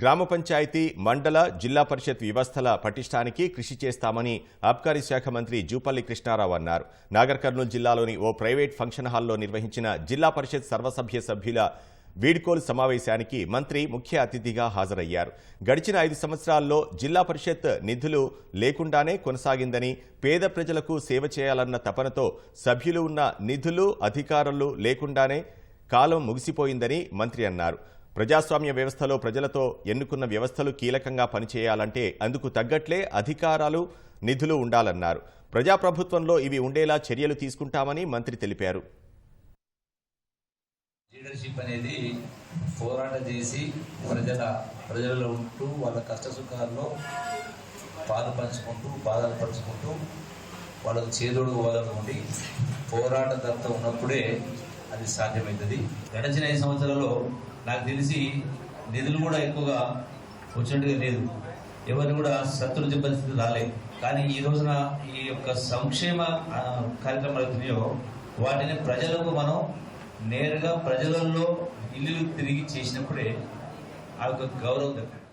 గ్రామ పంచాయతీ మండల జిల్లా పరిషత్ వ్యవస్థల పటిష్టానికి కృషి చేస్తామని ఆబ్కారీ శాఖ మంత్రి జూపల్లి కృష్ణారావు అన్నారు. నాగర్ కర్నూలు జిల్లాలోని ఓ ప్రైవేట్ ఫంక్షన్ హాల్లో నిర్వహించిన జిల్లా పరిషత్ సర్వసభ్య సభ్యుల వీడ్కోలు సమావేశానికి మంత్రి ముఖ్య అతిథిగా హాజరయ్యారు. గడిచిన ఐదు సంవత్సరాల్లో జిల్లా పరిషత్ నిధులు లేకుండానే కొనసాగిందని పేద ప్రజలకు సేవ చేయాలన్న తపనతో సభ్యులు ఉన్న నిధులు అధికారులు లేకుండానే కాలం ముగిసిపోయిందని మంత్రి అన్నారు. ప్రజాస్వామ్య వ్యవస్థలో ప్రజలతో ఎన్నుకున్న వ్యవస్థలు కీలకంగా పనిచేయాలంటే అందుకు తగ్గట్లే అధికారాలు నిధులు ఉండాలన్నారు. ప్రజాప్రభుత్వంలో ఇవి ఉండేలా చర్యలు తీసుకుంటామని మంత్రి తెలిపారు. లీడర్షిప్ అనేది పోరాటం చేసి ప్రజల ప్రజలలో ఉంటూ వాళ్ళ కష్ట సుఖాల్లో పాలు పంచుకుంటూ బాధలు పంచుకుంటూ వాళ్ళకు చేదోడు వాళ్ళకు ఉండి పోరాట దత్త ఉన్నప్పుడే అది సాధ్యమవుతుంది. గడిచిన ఐదు సంవత్సరాల్లో నాకు తెలిసి నిధులు కూడా ఎక్కువగా వచ్చినట్టుగా లేదు. ఎవరిని కూడా సత్తురించే పరిస్థితి రాలేదు. కానీ ఈ రోజున ఈ యొక్క సంక్షేమ కార్యక్రమాలు ఉన్నాయో వాటిని ప్రజలకు మనం నేరుగా ప్రజలలో ఇల్లు తిరిగి చేసినప్పుడే ఆ యొక్క గౌరవం దక్కింది.